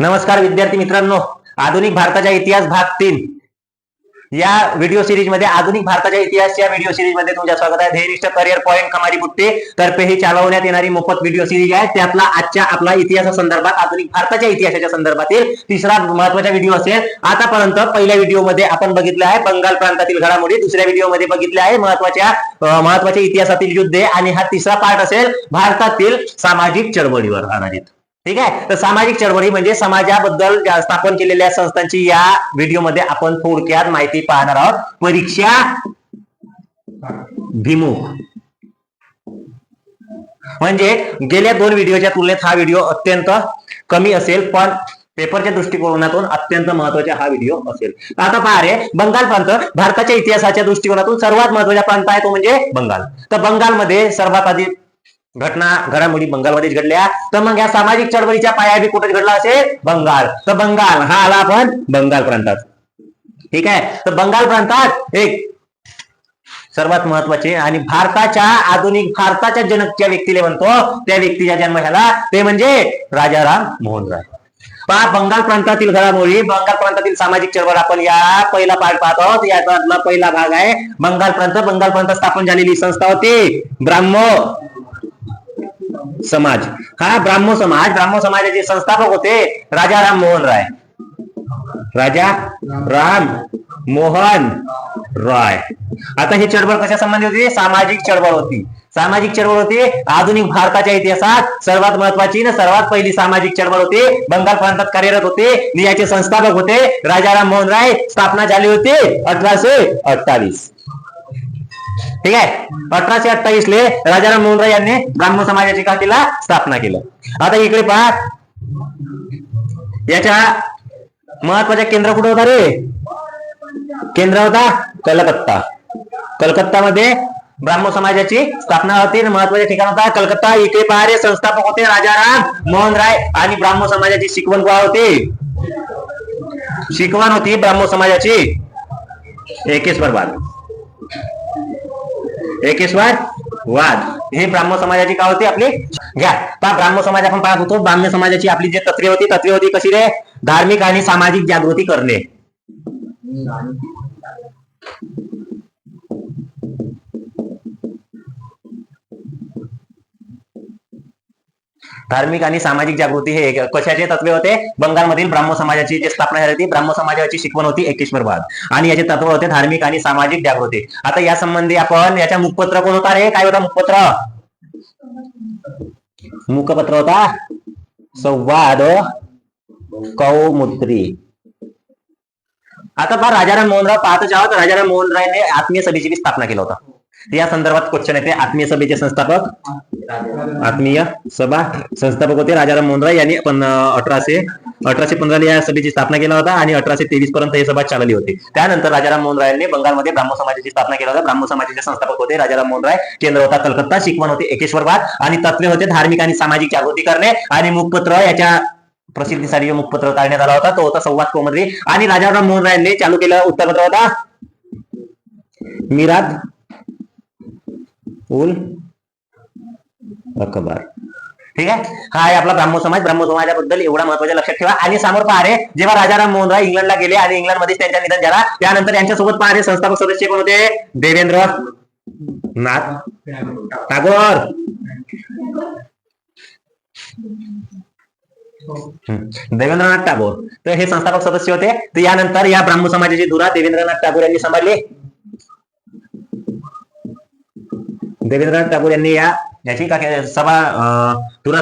नमस्कार विद्यार्थी मित्रांनो. आधुनिक भारताचा इतिहास भाग तीन. या व्हिडिओ सिरीजमध्ये आधुनिक भारताच्या इतिहास या व्हिडिओ सिरीजमध्ये तुमच्या स्वागत आहे. धैर्यनिष्ठ करिअर पॉईंट कमारी बुट्टे तर्फे ही चालवण्यात येणारी मोफत व्हिडिओ सिरीज आहे. त्यातला आजच्या आपला इतिहासा संदर्भात आधुनिक भारताच्या इतिहासाच्या संदर्भातील तिसरा महत्त्वाचा व्हिडिओ असेल. आतापर्यंत पहिल्या व्हिडिओमध्ये आपण बघितलं आहे बंगाल प्रांतातील घडामोडी. दुसऱ्या व्हिडिओमध्ये बघितले आहे महत्त्वाच्या महत्त्वाच्या इतिहासातील युद्धे. आणि हा तिसरा पार्ट असेल भारतातील सामाजिक चळवळीवर आधारित. ठीक आहे? तर सामाजिक चळवळी म्हणजे समाजाबद्दल स्थापन केलेल्या संस्थांची या व्हिडिओमध्ये आपण थोडक्यात माहिती पाहणार आहोत. परीक्षा भिमुख म्हणजे गेल्या दोन व्हिडिओच्या तुलनेत हा व्हिडिओ अत्यंत कमी असेल पण पेपरच्या दृष्टिकोनातून अत्यंत महत्त्वाचा हा व्हिडिओ असेल. आता पहा रे बंगाल प्रांत भारताच्या इतिहासाच्या दृष्टिकोनातून सर्वात महत्त्वाचा प्रांत आहे तो म्हणजे बंगाल. तर बंगालमध्ये सर्वात आधी घटना घडामोडी बंगालमध्येच घडल्या. तर मग या सामाजिक चळवळीच्या पाया बी कुठे घडला असेल? बंगाल. तर बंगाल हा आला आपण बंगाल प्रांतात. ठीक आहे? तर बंगाल प्रांतात एक सर्वात महत्त्वाचे आणि भारताच्या आधुनिक भारताच्या जनक ज्या व्यक्तीला म्हणतो त्या व्यक्तीचा जन्म झाला. ते म्हणजे राजाराम मोहन राय. पहा बंगाल प्रांतातील घडामोडी बंगाल प्रांतातील सामाजिक चळवळ आपण या पहिला पाठ पाहत आहोत. याचा पहिला भाग आहे. बंगाल प्रांत बंगाल प्रांत स्थापन झालेली संस्था होती. ब्राह्मो समाज. हा ब्राह्मो समाज ब्राह्मो समाजाचे संस्थापक होते राजाराम मोहन राय. राजा राम मोहन राय. आता ही चळवळ कशा संबंधित होती? सामाजिक चळवळ होती. सामाजिक चळवळ होती आधुनिक भारताच्या इतिहासात. सर्वात महत्वाची ना सर्वात पहिली सामाजिक चळवळ होती. बंगाल प्रांतात कार्यरत होते. आणि याचे संस्थापक होते राजाराम मोहन राय. स्थापना झाली होती अठराशे अठ्ठावीस. ठीक आहे? अठराशे अठ्ठावीस ले राजाराम मोहन राय यांनी ब्राह्मण समाजाची का स्थापना केलं. आता इकडे पहा. याच्या महत्त्वाच्या केंद्र कुठे होता रे? केंद्र होता कलकत्ता. कलकत्तामध्ये ब्राह्मण समाजाची स्थापना होती आणि महत्त्वाचे ठिकाण होता कलकत्ता. इकडे पहारे संस्थापक होते राजाराम मोहन राय आणि ब्राह्मण समाजाची शिकवण कोण होती? शिकवण होती ब्राह्मण समाजाची. एकेश्वर बाल एकेश्वर वाद हे ब्राह्मण समाजाची काय होती आपली? घ्या. पा ब्राह्मण समाज आपण पाहत होतो ब्राह्मण समाजाची आपली जी तत्वे होती तत्वे होती कशी रे? धार्मिक आणि सामाजिक जागृती करणे. धार्मिक आणि सामाजिक जागृती हे कशाचे तत्वे होते? बंगालमधील ब्राह्मण समाजाची जी स्थापना झाली होती ब्राह्मण समाजाची शिकवण होती एकेश्वरवाद. आणि याचे तत्व होते धार्मिक आणि सामाजिक जागृती. आता या संबंधी आपण याच्या मुखपत्र कोण होता रे? काय होता मुखपत्र? मुखपत्र होता? संवाद कौमुद्री. आता पहा राजाराम मोहनराव पाहतच आहोत. राजाराम मोहन रायने आत्मीय सभेची स्थापना केला होता. या संदर्भात क्वेश्चन येते. आत्मीय सभेचे संस्थापक आत्मीय सभा संस्थापक होते राजाराम मोहन राय यांनी पण अठराशे अठराशे पंधराला या सभेची स्थापना केला होता आणि अठराशे तेवीस पर्यंत ही सभा चालली होती. त्यानंतर राजाराम मोहन राय यांनी बंगालमध्ये ब्राह्मण समाजाची स्थापना केला होता. ब्राह्म समाजाचे संस्थापक होते राजाराम मोहन राय केंद्र होता कलकत्ता शिकवण होते एकेश्वरवाद आणि तत्वे होते धार्मिक आणि सामाजिक जागृती करणे आणि मुखपत्र याच्या प्रसिद्धीसाठी मुखपत्र काढण्यात आला होता तो होता संवाद कौमुदी आणि राजाराम मोहन राय यांनी चालू केलं उत्तरपत्र होता मिराद उल अकबर. ठीक आहे? हा आहे आपला ब्राह्मण समाज. ब्राह्मण समाजाबद्दल एवढा महत्त्वाचा लक्षात ठेवा. आणि समोर पहा रे जेव्हा राजाराम मोहन राय इंग्लंडला गेले आणि इंग्लंडमध्ये त्यांच्या निधन झाला त्यानंतर यांच्यासोबत पहारे संस्थापक सदस्य कोण होते? देवेंद्र नाथ टागोर. देवेंद्रनाथ टागोर. तर हे संस्थापक सदस्य होते. तर यानंतर या ब्राह्मण समाजाची धुरा देवेंद्रनाथ टागोर यांनी सांभाळली. देवेंद्रनाथ टागोर यांनी या याची का सभा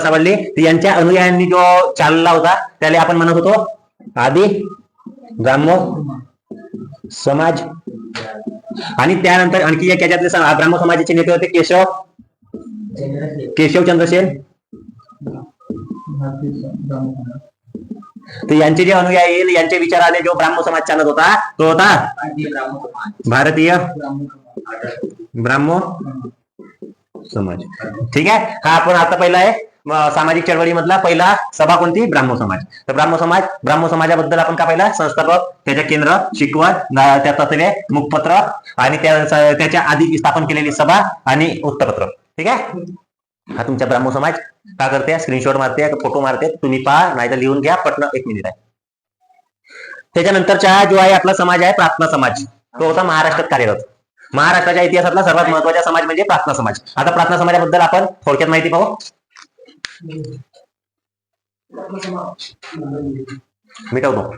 सांभाळली तर यांच्या अनुयायांनी जो चालला होता त्याला आपण म्हणत होतो आदी ब्राह्मण समाज. आणि त्यानंतर आणखी एक याच्यातले ब्राह्मण समाजाचे नेते होते केशव. केशव चंद्रसेन तर यांचे जे अनुयायी यांच्या विचाराने जो ब्राह्मण समाज चालत होता तो होता भारतीय ब्राह्मण समाज. ठीक आहे? हा आपण आता पहिला आहे. सामाजिक चळवळीमधला पहिला सभा कोणती? ब्राह्मण समाज. तर ब्राह्मण समाज ब्राह्मण समाजाबद्दल आपण काय पहिला? संस्थापक त्याच्या केंद्र शिकवण त्या तत्वे मुखपत्र आणि त्याच्या आधी स्थापन केलेली सभा आणि उत्तरपत्र. ठीक आहे? हा तुमचा ब्राह्मण समाज. का करते? स्क्रीनशॉट मारते फोटो मारते? तुम्ही पहा नाही तर लिहून घ्या पटना एक मिनिट आहे. त्याच्यानंतरचा जो आहे आपला समाज आहे प्रार्थना समाज. तो होता महाराष्ट्रात कार्यरत. महाराष्ट्राच्या इतिहासातला सर्वात महत्वाचा समाज म्हणजे प्रार्थना समाज. आता प्रार्थना समाजाबद्दल आपण थोडक्यात माहिती पाहू. मिटवतो.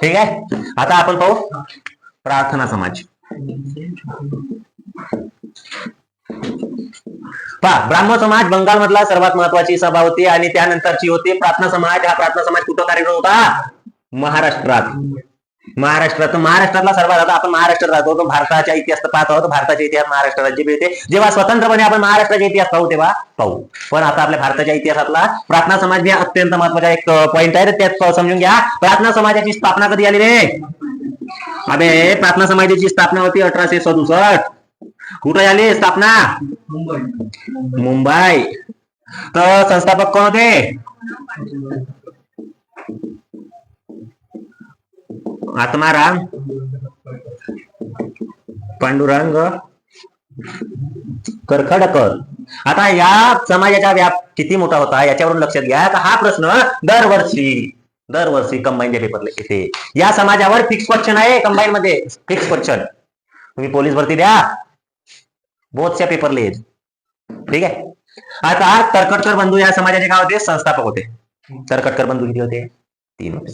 ठीक आहे? आता आपण पाहू प्रार्थना समाज. पहा ब्राह्मण समाज बंगाल मधला सर्वात महत्वाची सभा होती आणि त्यानंतरची होती. प्रार्थना समाज हा प्रार्थना समाज कुठं कार्यक्रम होता? महाराष्ट्रात. महाराष्ट्रात. महाराष्ट्रातला सर्वात आता आपण महाराष्ट्रात राहतो. तो भारताच्या इतिहास पाहत आहोत. भारताच्या इतिहास महाराष्ट्र राज्य मिळते. जेव्हा स्वतंत्रपणे आपण महाराष्ट्राचा इतिहास पाहू तेव्हा पाहू. पण आता आपल्या भारताच्या इतिहासातला प्रार्थना समाज हे अत्यंत महत्त्वाचा एक पॉईंट आहे. त्यात समजून घ्या. प्रार्थना समाजाची स्थापना कधी आली रे? अबे प्रार्थना समाजाची स्थापना होती अठराशे सदुसष्ट. कुठे झाली स्थापना मुंबई. मुंबई. तर संस्थापक कोण होते? आत्माराम. पांडुरंग. करखडकर. आता या समाजाचा व्याप किती मोठा होता याच्यावरून लक्षात घ्या. तर हा प्रश्न दरवर्षी दरवर्षी कंबाईनच्या पेपरला येते या समाजावर फिक्स क्वेश्चन आहे कंबाईन मध्ये फिक्स क्वेश्चन तुम्ही पोलीस भरती द्या. बोथच्या पेपरला येत ठीक आहे आता तरकटकर बंधू या समाजाचे काय होते? संस्थापक होते. तरकटकर बंधू किती होते? तीन होते.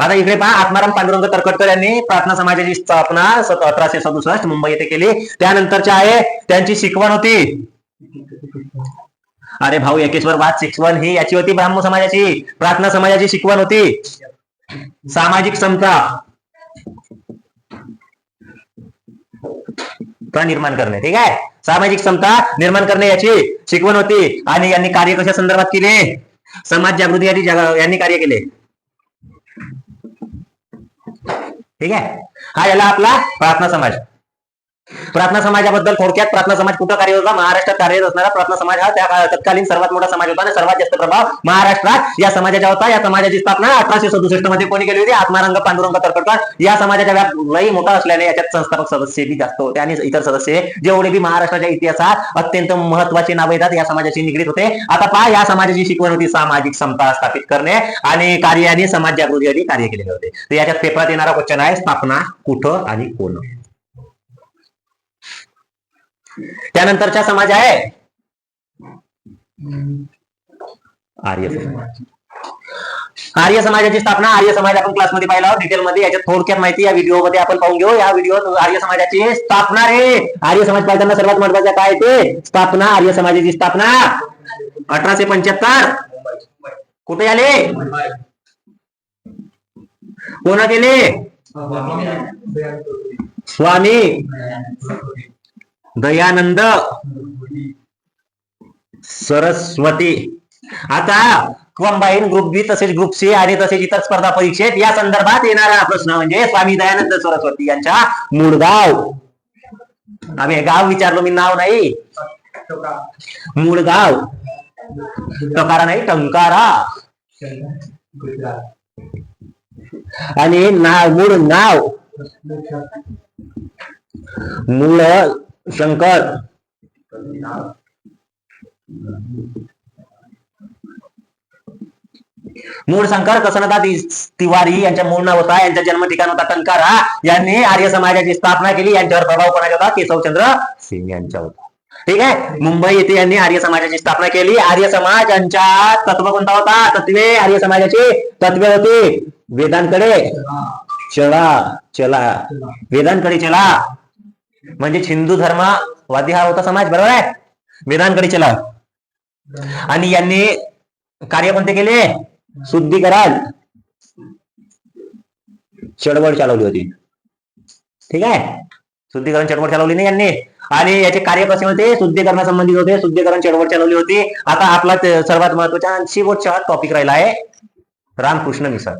आता इकडे पहा आत्माराम पांडुरंग तरकटकर यांनी प्रार्थना समाजाची स्थापना अठराशे सदुसष्ट मुंबई येथे केली. त्यानंतरच्या आहे त्यांची शिकवण होती. अरे भाऊ एकेश्वर वाद शिकवण ही याची होती ब्राह्मण समाजाची. प्रार्थना समाजाची शिकवण होती. सामाजिक समता. निर्माण करणे ठीक आहे? सामाजिक समता निर्माण करणे याची शिकवण होती आणि यांनी कार्य कशा संदर्भात केले? समाज जागृती याची यांनी कार्य केले. ठीक आहे? हा याला आपला प्रार्थना समाज. प्रार्थना समाजाबद्दल थोडक्यात प्रार्थना समाज कुठं कार्यरत होता महाराष्ट्रात कार्यरत असणारा प्रार्थना समाज हा त्या तत्कालीन सर्वात मोठा समाज होता आणि सर्वात जास्त प्रभाव महाराष्ट्रात या समाजाचा होता. या समाजाची स्थापना अठराशे सदुसष्टमध्ये कोणी केली होती? आत्मारंग पांडुरंग तरकडकर या समाजाचा व्याप लई मोठा असल्याने याच्यात संस्थापक सदस्य बी जास्त होते आणि इतर सदस्य जेवढे बी महाराष्ट्राच्या इतिहासात अत्यंत महत्त्वाचे नाव येतात या समाजाशी निगडीत होते. आता पहा या समाजाची शिकवण होती सामाजिक समता स्थापित करणे आणि कार्याने समाज जागृती कार्य केलेले होते. तर याच्यात पेपरात येणारा क्वेश्चन आहे स्थापना कुठं आणि कोण? त्यानंतरचा समाज आहे? आर्य समाज. आर्य समाजाची स्थापना आर्य समाज आपण क्लासमध्ये पाहिला. डिटेल मध्ये याच्यात थोडक्यात माहिती या व्हिडिओमध्ये आपण पाहून घेऊ. या व्हिडिओ आर्य समाजाची स्थापना रे. आर्य समाज पाहताना सर्वात महत्वाचं काय ते? स्थापना. आर्य समाजाची स्थापना. अठराशे पंच्याहत्तर. कुठे आले? कोणा केले स्वामी. दयानंद सरस्वती. आता कंबाईन ग्रुप बी तसेच ग्रुप सी आणि तसेच इतर स्पर्धा परीक्षेत या संदर्भात येणारा प्रश्न म्हणजे स्वामी दयानंद सरस्वती यांच्या मूळगाव. आम्ही गाव विचारलो मी नाव नाही. मूळगाव. टकारा नाही टंकारा. आणि नाव मूळ नाव मूळ शंकर. मूळ शंकर कसनदास तिवारी यांच्या मूळ नाव होता यांचा जन्म ठिकाण होता टंकारा. यांनी आर्य समाजाची स्थापना केली यांच्यावर प्रभाव कोणाचा होता? केशवचंद्र सिंग यांच्या होता. ठीक आहे? मुंबई येथे यांनी आर्य समाजाची स्थापना केली. आर्य समाज यांच्या तत्व कोणता होता? तत्वे. आर्य समाजाची तत्वे होती. वेदांकडे चला चला. वेदांकडे चला. म्हणजे हिंदू धर्मवादी हा होता समाज बरोबर आहे? वेदांकडे चला. आणि यांनी कार्य कोणते केले? शुद्धीकरण. चळवळ चालवली होती. ठीक आहे? शुद्धीकरण चळवळ चालवली नाही यांनी. आणि याचे कार्य कसे होते? शुद्धीकरणासंबंधित होते. शुद्धीकरण चळवळ चालवली होती. आता आपला सर्वात महत्त्वाचा आणि शेवटचा टॉपिक राहिला आहे. रामकृष्ण मिसळ.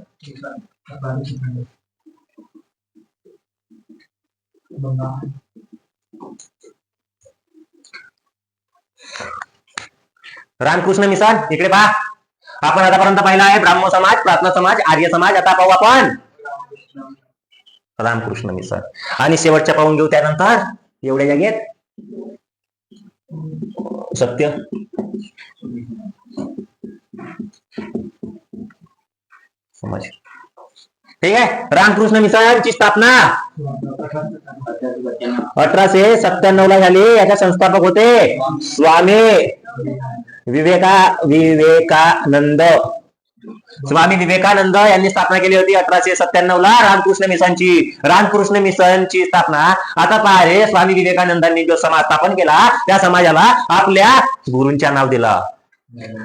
रामकृष्ण मिसाळ इकडे पहा. आपण आतापर्यंत पाहिला आहे ब्राह्मण समाज प्रार्थना समाज आर्य समाज आता पाहू आपण. रामकृष्ण मिसळ आणि शेवटच्या पाहून घेऊ त्यानंतर एवढ्या जागेत सत्य. समाज. ठीक आहे रामकृष्ण मिसळची स्थापना। अठराशे सत्त्याण्णव ला झाली याचे संस्थापक होते स्वामी विवेका विवेकानंद. स्वामी विवेकानंद यांनी स्थापना केली होती अठराशे सत्त्याण्णव ला रामकृष्ण मिशनची रामकृष्ण मिशनची स्थापना. आता पहा रे स्वामी विवेकानंदांनी जो समाज स्थापन केला त्या समाजाला आपल्या गुरूंच्या नाव दिलं.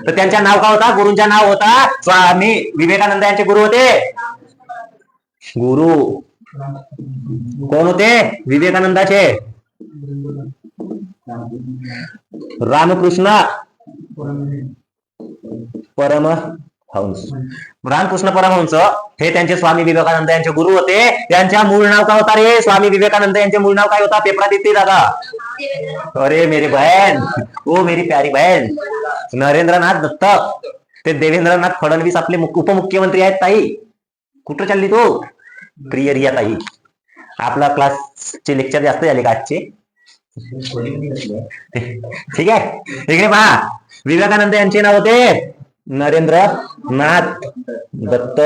तर त्यांच्या नाव का होता? गुरूंच्या नाव होता स्वामी विवेकानंद यांचे गुरु होते. गुरु। कोण होते? विवेकानंदाचे। रामकृष्ण। परमहंस। रामकृष्ण परमहंस हे त्यांचे स्वामी विवेकानंद यांचे गुरु होते. त्यांच्या मूळ नाव काय होता रे? स्वामी विवेकानंद यांचे मूळ नाव काय होता? पेपरात येते दादा। अरे मेरी बहन। ओ मेरी प्यारी बहन। नरेंद्रनाथ दत्त। ते देवेंद्रनाथ फडणवीस आपले उपमुख्यमंत्री आहेत ताई। कुठं चालली तू? प्रिय रिया ताई. आपला क्लासचे लेक्चर जास्त झाले का आजचे? ठीक आहे. इकडे पहा. विवेकानंद यांचे नाव होते. नरेंद्र नाथ दत्त.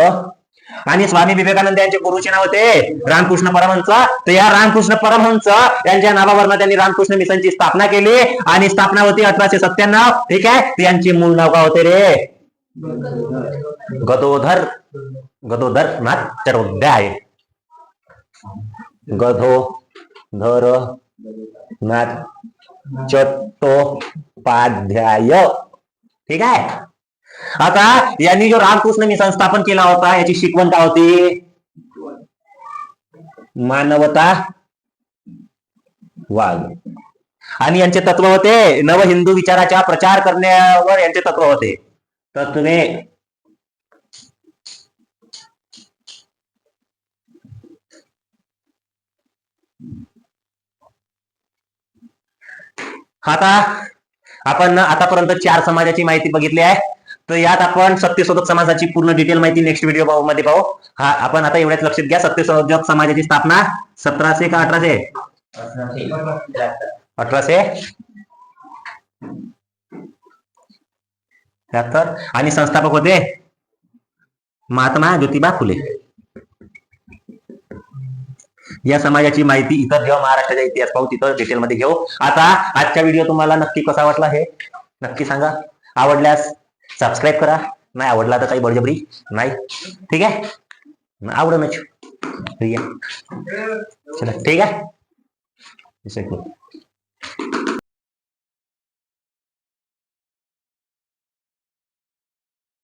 आणि स्वामी विवेकानंद यांचे गुरुचे नाव होते रामकृष्ण परमहंस. तर या रामकृष्ण परमहंस यांच्या नावावरनं त्यांनी रामकृष्ण मिशनची स्थापना केली. आणि स्थापना होती अठराशे सत्त्याण्णव. ठीक आहे? यांचे मूळ नाव काय होते रे? गदोधर गदोधर नाथ गधो धर नाथ चट्टोपाध्याय. ठीक आहे? आता यांनी जो रामकृष्ण मी संस्थापन केला होता याची शिकवण काय होती? मानवता वाघ. आणि यांचे तत्व होते नव हिंदू विचाराचा प्रचार करण्यावर यांचे तत्व होते. तत्वे आता आपण आतापर्यंत चार समाजाची माहिती बघितली आहे. तर यात आपण सत्यशोधक समाजाची पूर्ण डिटेल माहिती नेक्स्ट व्हिडिओमध्ये पाहू. हा आपण आता एवढ्याच लक्षात घ्या सत्यशोधक समाजाची स्थापना सतराशे का अठराशे? अठराशे. आणि संस्थापक होते महात्मा ज्योतिबा फुले. या समाजाची माहिती इतर जेव्हा महाराष्ट्राचा इतिहास पाहू तिथं डिटेलमध्ये घेऊ. आता आजचा व्हिडिओ तुम्हाला नक्की कसा वाटला हे नक्की सांगा. आवडल्यास सबस्क्राईब करा. नाही आवडला तर काही बळजबरी नाही. ठीक आहे? आवडणच ठीक आहे. चला ठीक आहे?